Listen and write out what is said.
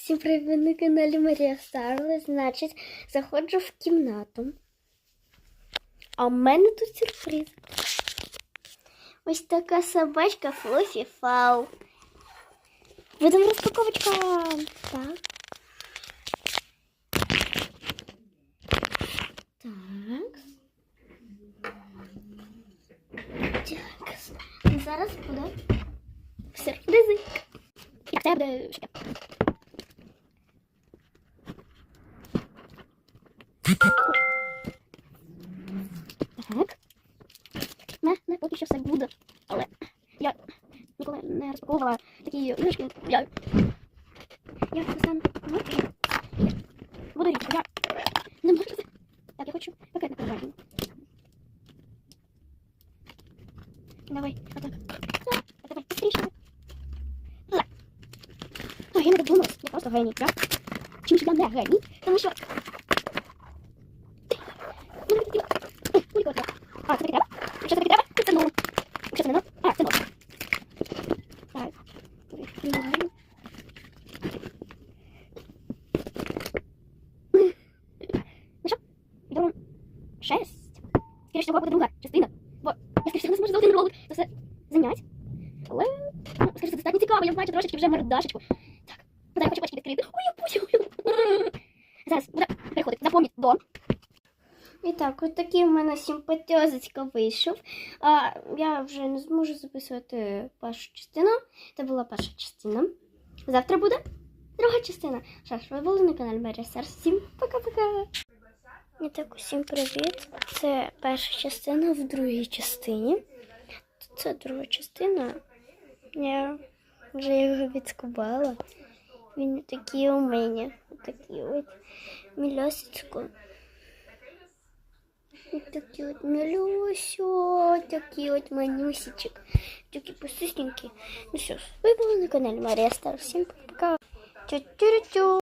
Всім привіт на каналі Марія Старлес. Значить, заходжу в кімнату. А в мене тут сюрприз. Ось така собачка Флофі Фау. Будемо розпаковочка. Так. Так. Так. Зараз буде сюрпризик. Як це буде Так. Не, не, поки що все буде. Але я ніколи не розпаковувала такі іграшки. Я, я сам буду річку. Я не можу. Так, я хочу пакет накривати. Давай, отак. Так, я не додумалась. Я просто геній, так? Чим ж я не геній? Тому що... Ну, не хотіла. Ой, тільки отак. А, це таки треба? Якщо це таки треба, це норм. Якщо це не норм, а, це норм. Так. Ну що, йдемо шесть. Скоріше всього буде друга частина. Бо я скоріше всього не зможу за один ролик це все зайняти. Але, ну, скоріше, це достатньо цікаво, я бачу трошечки вже мордашечку. Так, подай, хочу бачити відкрити. Ой, я пусю. Зараз буде переходити. Запомніть дом. І так, ось такий в мене симпатьозочка вийшов. А, я вже не зможу записувати першу частину. Це була перша частина. Завтра буде друга частина. Що ж, ви були на каналі Марія Старс. Всім пока-пока. І так, усім привіт. Це перша частина в другій частині. Це друга частина. Я вже його відскубала. Він такий у мене. Такий от мільосечко. Вот такие вот милюсю, такие вот манюсичек, такие посысненькие. Ну что ж, вы были на канале Мария Стар. Всем пока. Тю-тю-тю.